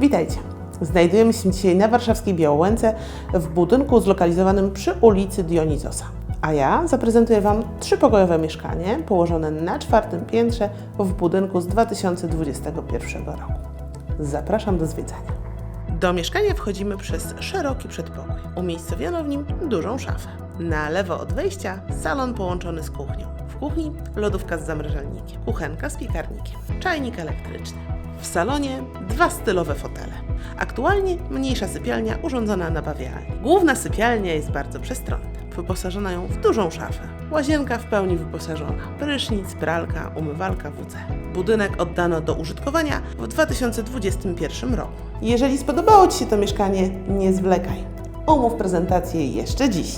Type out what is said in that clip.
Witajcie. Znajdujemy się dzisiaj na warszawskiej Białołęce w budynku zlokalizowanym przy ulicy Dionizosa. A ja zaprezentuję Wam trzypokojowe mieszkanie położone na czwartym piętrze w budynku z 2021 roku. Zapraszam do zwiedzania. Do mieszkania wchodzimy przez szeroki przedpokój. Umiejscowiono w nim dużą szafę. Na lewo od wejścia salon połączony z kuchnią. W kuchni lodówka z zamrażalnikiem, kuchenka z piekarnikiem, czajnik elektryczny. W salonie dwa stylowe fotele. Aktualnie mniejsza sypialnia urządzona na bawialni. Główna sypialnia jest bardzo przestronna. Wyposażona ją w dużą szafę. Łazienka w pełni wyposażona. Prysznic, pralka, umywalka WC. Budynek oddano do użytkowania w 2021 roku. Jeżeli spodobało Ci się to mieszkanie, nie zwlekaj. Umów prezentację jeszcze dziś.